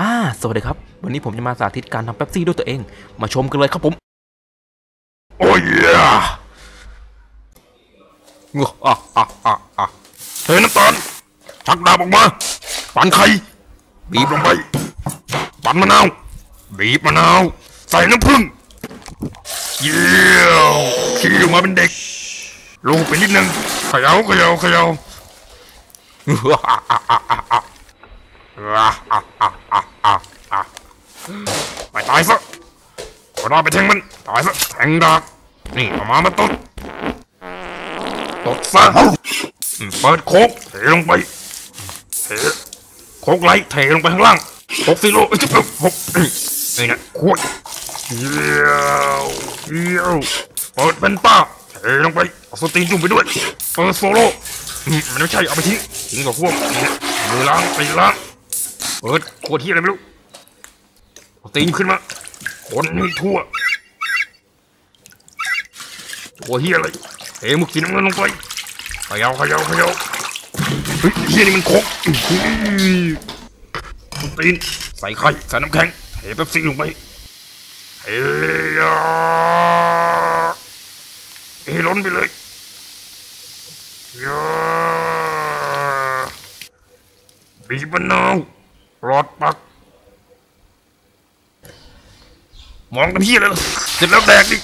อ่า สวัสดีครับ วันนี้ผมจะมาสาธิตการทำเป๊ปซี่ด้วยตัวเอง มาชมกันเลยครับผม โอ้ยอะอะอะอะอะเทน้ำตาลชักดาบออกมาปั่นไข่บีบลงไปปั่นมะนาวบีบมะนาว ใส่น้ำผึ้งเยี่ยวขี้ออกมาเป็นเด็กลูกไปนิดนึงเขย่าเขย่าเขย่า ไปตายซะเอาดาบไปแทงมัน ตายซะแทงดาบนี่เอามามาตดตดซะอืมเปิดโคกเทลงไปเทโคกไหลเทลงไปข้างล่างหกสิโลเอ้ยจะหกนี่นะขวดเยี่ยวเยี่ยวเปิดเป็นป้าเทลงไปเอาสตีนจุ่มไปด้วยเปิดโซโล่อืมมันไม่ใช่เอาไปทิ้งทิ้งกับพวกนี่นะมือล้างตีล้าง เปิดขวดที่อะไรไม่รู้ตีนขึ้นมาคนให้ทั่วตัวเฮียอะไรเทมุกสีน้ำเงินลงไปขยาเขยาเขยาเฮ้ยเฮียนี่มันโคกอื้อหือทุกตีนใส่ไข่ใส่น้ำแข็งเทเป๊ปซี่ลงไปเฮียเฮล้นไปเลยยาบีบมะนาว รอดปักมองกันพี่เลยเสร็จแล้วแดกดิ